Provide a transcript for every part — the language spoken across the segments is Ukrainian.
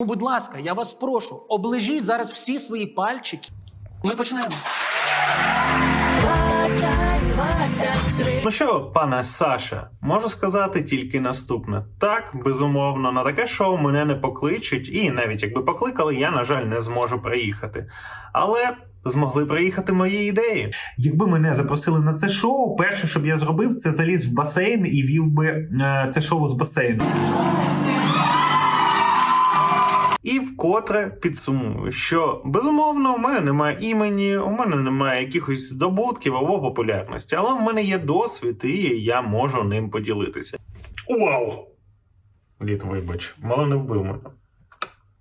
Ну, будь ласка, я вас прошу, оближіть зараз всі свої пальчики. Ми почнемо. Ну що, пане Саша, можу сказати тільки наступне: так, безумовно, на таке шоу мене не покличуть, і навіть якби покликали, я, на жаль, не зможу приїхати. Але змогли приїхати мої ідеї. Якби мене запросили на це шоу, перше, що б я зробив, це заліз в басейн і вів би е, це шоу з басейну. І вкотре підсумую, що безумовно у мене немає імені, у мене немає якихось здобутків або популярності, але в мене є досвід, і я можу ним поділитися. Вау! Літ, вибач, мало не вбив мене.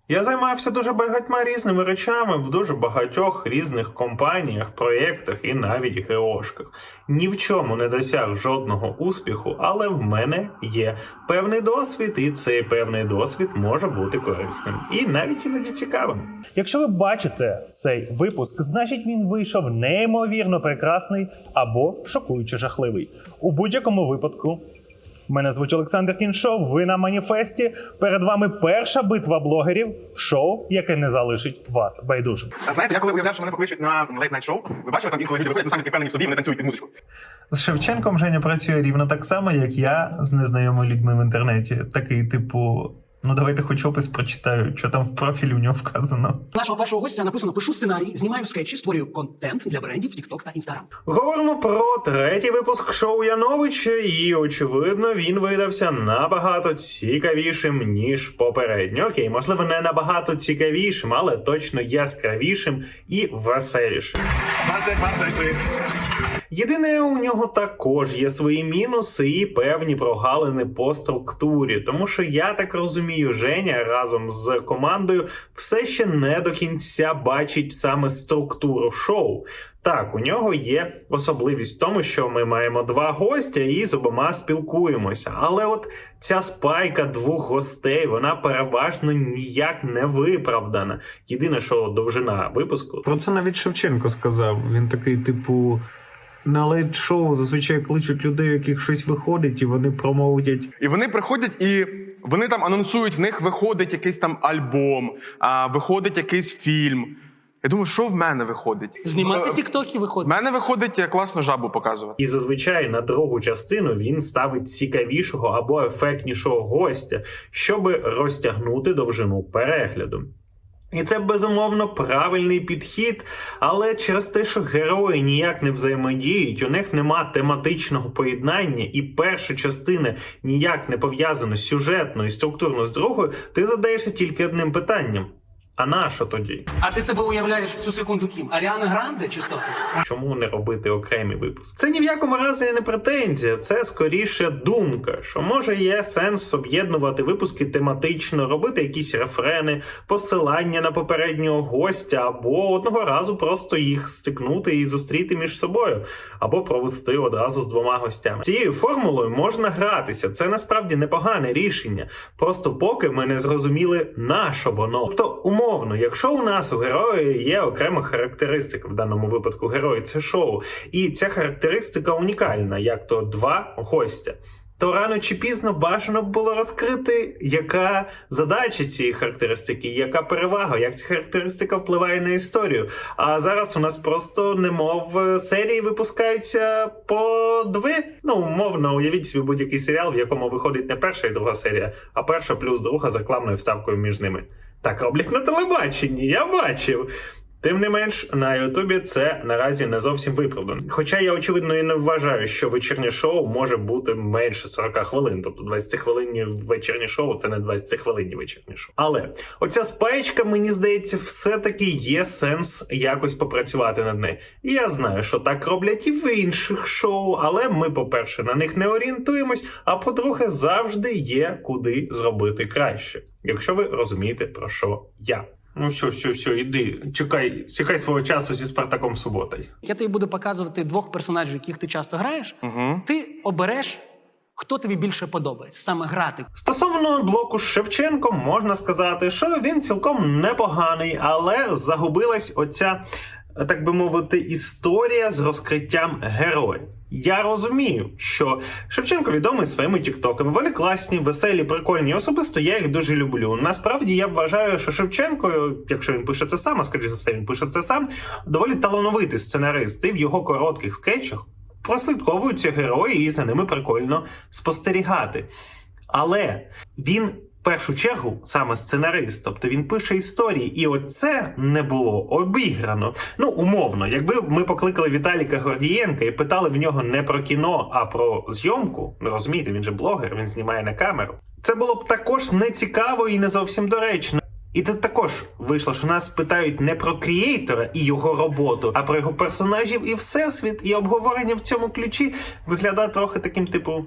Я займався дуже багатьма різними речами в дуже багатьох різних компаніях, проєктах і навіть ГОшках. Ні в чому не досяг жодного успіху, але в мене є певний досвід, і цей певний досвід може бути корисним і навіть іноді цікавим. Якщо ви бачите цей випуск, значить він вийшов неймовірно прекрасний або шокуюче жахливий. У будь-якому випадку. Мене звуть Олександр Кіншов. Ви на маніфесті. Перед вами перша битва блогерів, шоу, яке не залишить вас байдужим. А знаєте, я коли уявляв, що мене покличуть на late night show, ви бачили, там інколи люди виходять, ну самі впевнені в собі, вони танцюють під музичку. З Шевченком Женя працює рівно так само, як я з незнайомими людьми в інтернеті. Такий, типу, ну давайте хоч опис прочитаю, що там в профілі в нього вказано. Нашого першого гостя написано: пишу сценарій, знімаю скетчі, створюю контент для брендів TikTok та Instagram. Говоримо про третій випуск шоу Яновича, і очевидно, він видався набагато цікавішим ніж попередньо. Окей, можливо, не набагато цікавішим, але точно яскравішим і веселішим. Єдине, у нього також є свої мінуси і певні прогалини по структурі, тому що я так розумію, Женя разом з командою все ще не до кінця бачить саме структуру шоу. Так, у нього є особливість в тому, що ми маємо два гостя і з обома спілкуємося. Але от ця спайка двох гостей, вона переважно ніяк не виправдана. Єдине, що довжина випуску Про це навіть Шевченко сказав. Він такий, типу, на лейт-шоу зазвичай кличуть людей, у яких щось виходить, і вони промовлять. І вони приходять і вони там анонсують, в них виходить якийсь там альбом, а, виходить якийсь фільм. Я думаю, що в мене виходить? Знімати тіктоки тіктоки В виходить. мене виходить е, класно жабу показувати. І зазвичай на другу частину він ставить цікавішого або ефектнішого гостя, щоб розтягнути довжину перегляду. І це безумовно правильний підхід, але через те, що герої ніяк не взаємодіють, у них нема тематичного поєднання, і перша частина ніяк не пов'язана сюжетно і структурно з другою, ти задаєшся тільки одним питанням: а на що тоді? А ти себе уявляєш в цю секунду ким? Аріана Гранде чи хто? Чому не робити окремі випуски? Це ні в якому разі не претензія, це скоріше думка, що може є сенс об'єднувати випуски тематично, робити якісь рефрени, посилання на попереднього гостя, або одного разу просто їх стикнути і зустріти між собою, або провести одразу з двома гостями. Цією формулою можна гратися. Це насправді непогане рішення. Просто поки ми не зрозуміли, на що воно. Тобто, умовно, якщо у нас у герої є окрема характеристика, в даному випадку герої це шоу, і ця характеристика унікальна, як то два гостя. То рано чи пізно бажано було розкрити, яка задача цієї характеристики, яка перевага, як ця характеристика впливає на історію. А зараз у нас просто немов серії випускаються по дві. Ну, умовно, уявіть собі будь-який серіал, в якому виходить не перша і друга серія, а перша плюс друга з рекламною вставкою між ними. Так роблять на телебаченні, я бачив. Тим не менш, на Ютубі це наразі не зовсім виправдано. Хоча я очевидно і не вважаю, що вечірнє шоу може бути менше 40 хвилин, тобто 20 хвилинні вечірнє шоу це не 20 хвилинні вечірнє шоу. Але оця спаєчка, мені здається, все-таки є сенс якось попрацювати над нею. Я знаю, що так роблять і в інших шоу, але ми, по-перше, на них не орієнтуємось. А по-друге, завжди є куди зробити краще, якщо ви розумієте про що я. Ну все, все, все, іди. Чекай, чекай свого часу зі Спартаком суботою. Я тобі буду показувати двох персонажів, яких ти часто граєш. Угу. Ти обереш, хто тобі більше подобається, саме грати. Стосовно блоку з Шевченком, можна сказати, що він цілком непоганий, але загубилась оця, так би мовити, історія з розкриттям героїв. Я розумію, що Шевченко відомий своїми тіктоками. Вони класні, веселі, прикольні. Особисто я їх дуже люблю. Насправді я вважаю, що Шевченко, якщо він пише це сам, а скоріше за все, він пише це сам, доволі талановитий сценарист. І в його коротких скетчах прослідковуються герої, і за ними прикольно спостерігати. Але він першу чергу саме сценарист, тобто він пише історії, і оце не було обіграно. Ну, умовно, якби ми покликали Віталіка Гордієнка і питали в нього не про кіно, а про зйомку, ну розумієте, він же блогер, він знімає на камеру. Це було б також не цікаво і не зовсім доречно. І тут також вийшло, що нас питають не про крієйтора і його роботу, а про його персонажів і всесвіт, і обговорення в цьому ключі виглядає трохи таким, типу.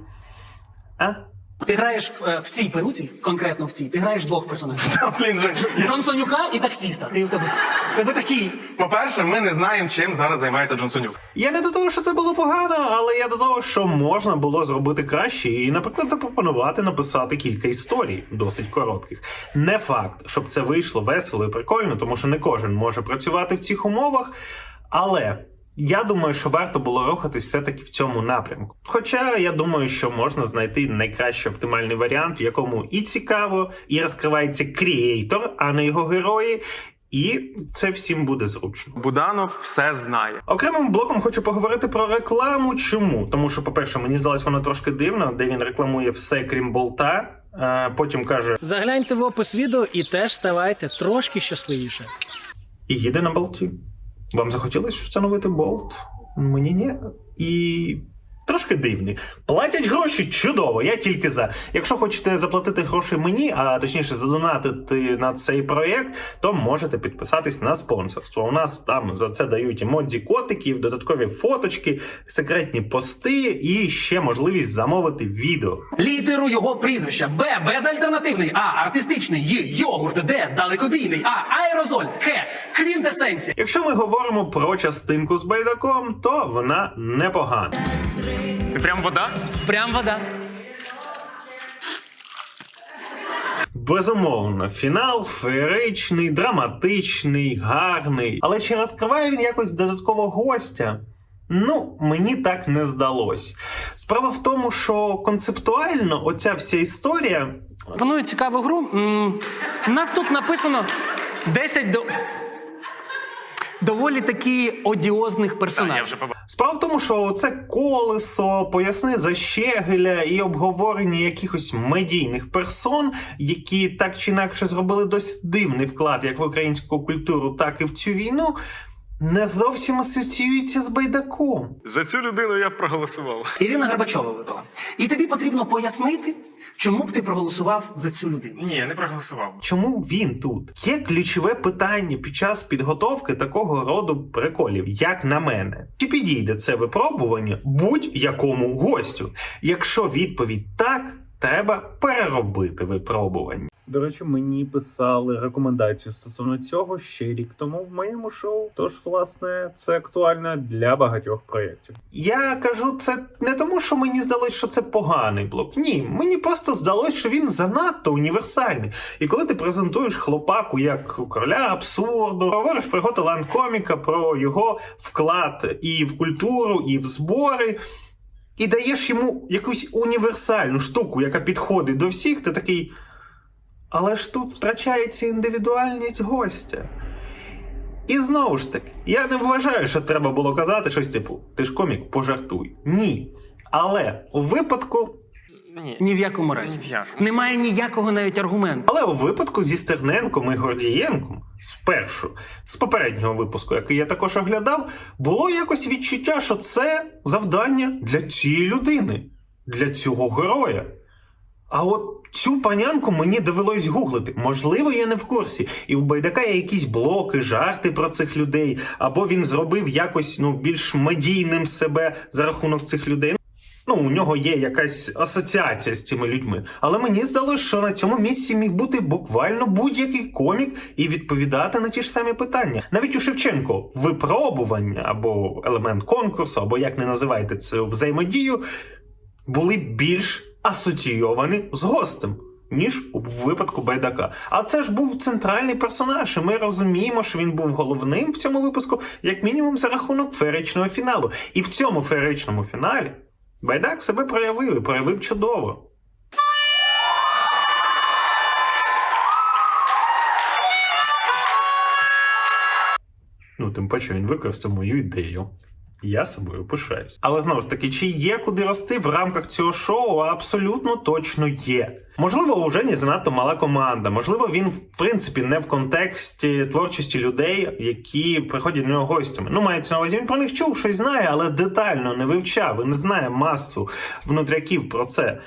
А? Ти граєш в, е, в цій перуці, конкретно в цій, ти граєш двох персонажів. Блін, Жень, Джонсонюка і таксіста. Ти в тебе, в тебе такий. по-перше, ми не знаємо, чим зараз займається Джонсонюк. Я не до того, що це було погано, але я до того, що можна було зробити краще, і, наприклад, запропонувати написати кілька історій, досить коротких. Не факт, щоб це вийшло весело і прикольно, тому що не кожен може працювати в цих умовах. Але я думаю, що варто було рухатись все-таки в цьому напрямку. Хоча я думаю, що можна знайти найкращий оптимальний варіант, в якому і цікаво, і розкривається крієйтор, а не його герої. І це всім буде зручно. Буданов все знає. Окремим блоком хочу поговорити про рекламу. Чому? Тому що, по-перше, мені здалось воно трошки дивно, де він рекламує все крім болта. а Потім каже Загляньте в опис відео і теж ставайте трошки щасливіше. і їде на болті. Вам захотілося встановити болт? Мені ні. І. Трошки дивний. Платять гроші чудово, я тільки за. Якщо хочете заплатити гроші мені, а точніше задонатити на цей проєкт, то можете підписатись на спонсорство. У нас там за це дають емодзі котиків, додаткові фоточки, секретні пости і ще можливість замовити відео. Літеру його прізвища Б безальтернативний, А артистичний, Й йогурт, Д далекобійний, А аерозоль, Х квінтесенція. Якщо ми говоримо про частинку з байдаком, то вона непогана. Це прям вода? Прям вода. Безумовно, фінал феєричний, драматичний, гарний. Але чи розкриває він якось додаткового гостя? Ну, мені так не здалось. Справа в тому, що концептуально оця вся історія Пропоную цікаву гру. М, У нас тут написано 10 до... доволі таки одіозних персонажів. Справа в тому, що це колесо, поясни за Щегеля і обговорення якихось медійних персон, які так чи інакше зробили досить дивний вклад як в українську культуру, так і в цю війну, не зовсім асоціюється з байдаком. За цю людину я проголосував. Ірина Горбачова випала. І тобі потрібно пояснити, чому б ти проголосував за цю людину. Ні, не проголосував. Чому він тут? Є ключове питання під час підготовки такого роду приколів, як на мене. Чи підійде це випробування будь-якому гостю? Якщо відповідь так, треба переробити випробування. До речі, мені писали рекомендацію стосовно цього ще рік тому в моєму шоу. Тож, власне, це актуально для багатьох проєктів. Я кажу це не тому, що мені здалось, що це поганий блок. Ні, мені просто здалось, що він занадто універсальний. І коли ти презентуєш хлопаку як короля абсурду, говориш про його талант коміка, про його вклад і в культуру, і в збори. І даєш йому якусь універсальну штуку, яка підходить до всіх, ти такий. Але ж тут втрачається індивідуальність гостя. І знову ж таки, я не вважаю, що треба було казати щось типу: ти ж комік, пожартуй. Ні. Але у випадку. Ні. Ні в якому разі. Ні в якому. Немає ніякого навіть аргументу. Але у випадку зі Стерненком і Гордієнком, спершу, з попереднього випуску, який я також оглядав, було якось відчуття, що це завдання для цієї людини, для цього героя. А от цю панянку мені довелось гуглити. Можливо, я не в курсі. І в Байдака є якісь блоки, жарти про цих людей, або він зробив якось ну, більш медійним себе за рахунок цих людей. Ну, у нього є якась асоціація з цими людьми. Але мені здалося, що на цьому місці міг бути буквально будь-який комік і відповідати на ті ж самі питання. Навіть у Шевченко випробування або елемент конкурсу, або як не називаєте це взаємодію, були більш асоційовані з гостем. ніж у випадку Байдака. А це ж був центральний персонаж, і ми розуміємо, що він був головним в цьому випуску, як мінімум, за рахунок феєричного фіналу. І в цьому феєричному фіналі Байдак себе проявив і проявив чудово. Ну, тим паче він використав мою ідею. Я собою пишаюсь. Але знову ж таки, чи є куди рости в рамках цього шоу? Абсолютно точно є. Можливо, у Жені занадто мала команда. Можливо, він в принципі не в контексті творчості людей, які приходять до нього гостями. Ну, мається на увазі, він про них чув, щось знає, але детально не вивчав і не знає масу внутряків про це.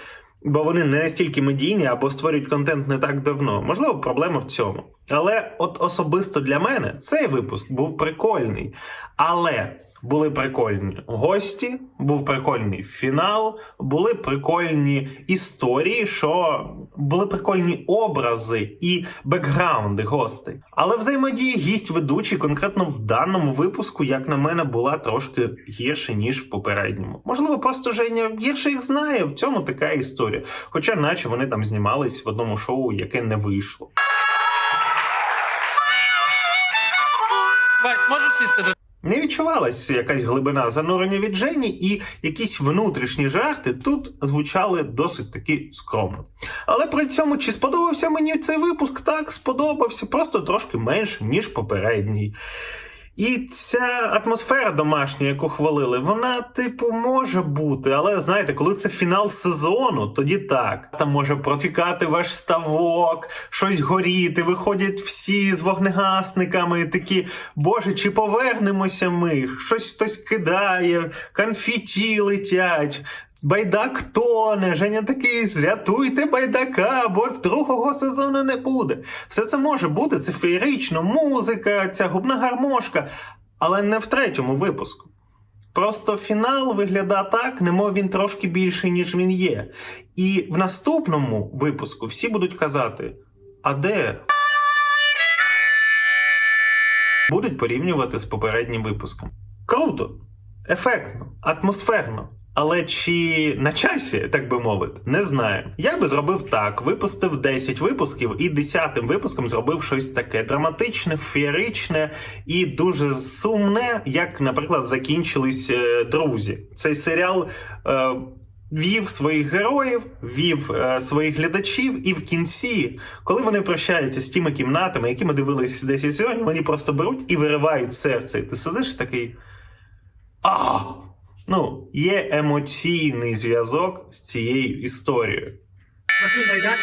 Бо вони не настільки медійні або створюють контент не так давно. Можливо, проблема в цьому. Але от особисто для мене цей випуск був прикольний. Але були прикольні гості, був прикольний фінал, були прикольні історії, що були прикольні образи і бекграунди гостей. Але взаємодія гість ведучий конкретно в даному випуску, як на мене, була трошки гірше, ніж в попередньому. Можливо, просто Женя гірше їх знає. В цьому така історія. Хоча, наче вони там знімались в одному шоу, яке не вийшло. Вась, можеш сісти Не відчувалася якась глибина занурення від Жені, і якісь внутрішні жарти тут звучали досить таки скромно. Але при цьому, чи сподобався мені цей випуск? Так, сподобався, просто трошки менше, ніж попередній. І ця атмосфера домашня, яку хвалили, вона, типу, може бути, але знаєте, коли це фінал сезону, тоді так. Там може протікати ваш ставок, щось горіти, виходять всі з вогнегасниками, і такі, боже, чи повернемося ми? Щось хтось кидає, конфеті летять. Байдак тоне, Женя такий, зрятуйте байдака, бо в другого сезону не буде. Все це може бути, це феєрично, музика, ця губна гармошка, але не в третьому випуску. Просто фінал виглядає так, немов він трошки більший, ніж він є. І в наступному випуску всі будуть казати: а де? Будуть порівнювати з попереднім випуском. Круто, ефектно, атмосферно. Але чи на часі, так би мовити, не знаю. Я би зробив так: випустив 10 випусків, і 10-тим випуском зробив щось таке драматичне, феєричне і дуже сумне, як, наприклад, закінчились е, друзі. Цей серіал. Е, Вів своїх героїв, вів е, своїх глядачів, і в кінці, коли вони прощаються з тими кімнатами, які ми дивилися 10 сезонів, вони просто беруть і виривають серце. І ти сидиш такий. А! Ну, є емоційний зв'язок з цією історією. Василь Гайдак.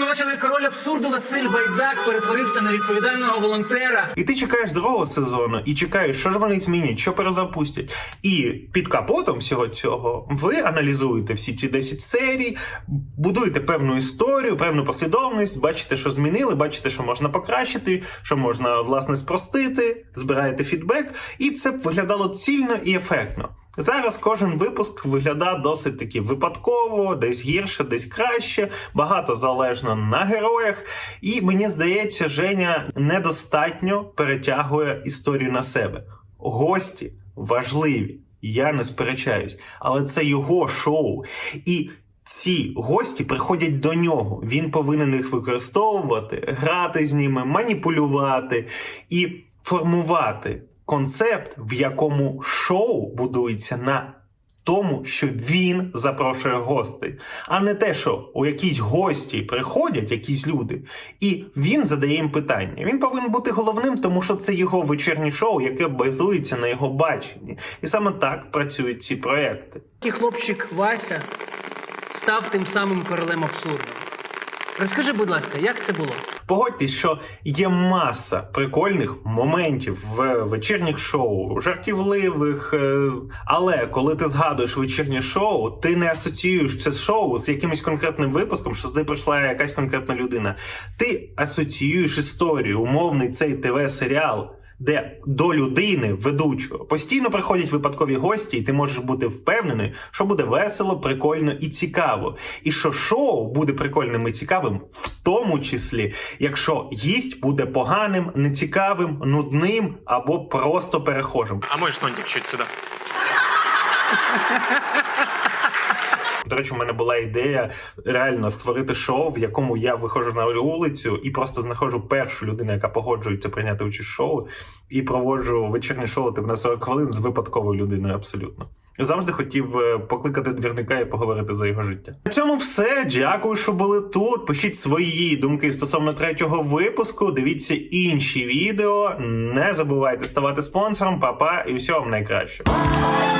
Бачили король абсурду Василь Байдак перетворився на відповідального волонтера. І ти чекаєш другого сезону, і чекаєш, що ж вони змінять, що перезапустять. І під капотом всього цього ви аналізуєте всі ці 10 серій, будуєте певну історію, певну послідовність, бачите, що змінили, бачите, що можна покращити, що можна власне спростити, збираєте фідбек, і це виглядало цільно і ефектно. Зараз кожен випуск виглядає досить таки випадково, десь гірше, десь краще, багато залежно на героях. І мені здається, Женя недостатньо перетягує історію на себе. Гості важливі, я не сперечаюсь, але це його шоу. І ці гості приходять до нього. Він повинен їх використовувати, грати з ними, маніпулювати і формувати концепт, в якому шоу будується на тому, що він запрошує гостей, а не те, що у якісь гості приходять якісь люди, і він задає їм питання. Він повинен бути головним, тому що це його вечірнє шоу, яке базується на його баченні. І саме так працюють ці проекти. І хлопчик Вася став тим самим королем абсурду. Розкажи, будь ласка, як це було? Погодьтесь, що є маса прикольних моментів в вечірніх шоу, жартівливих. е, Але коли ти згадуєш вечірнє шоу, ти не асоціюєш це шоу з якимось конкретним випуском, що туди прийшла якась конкретна людина. Ти асоціюєш історію, умовний цей ТВ-серіал де до людини, ведучого, постійно приходять випадкові гості, і ти можеш бути впевнений, що буде весело, прикольно і цікаво. І що шоу буде прикольним і цікавим, в тому числі, якщо гість буде поганим, нецікавим, нудним або просто перехожим. А можеш Сонтік чуть сюди. До речі, у мене була ідея реально створити шоу, в якому я виходжу на вулицю і просто знаходжу першу людину, яка погоджується прийняти участь в шоу, і проводжу вечірнє шоу типу, на 40 хвилин з випадковою людиною абсолютно. Завжди хотів е, покликати двірника і поговорити за його життя. На цьому все. Дякую, що були тут. Пишіть свої думки стосовно третього випуску. Дивіться інші відео. Не забувайте ставати спонсором. Па-па і всього вам найкращого. 23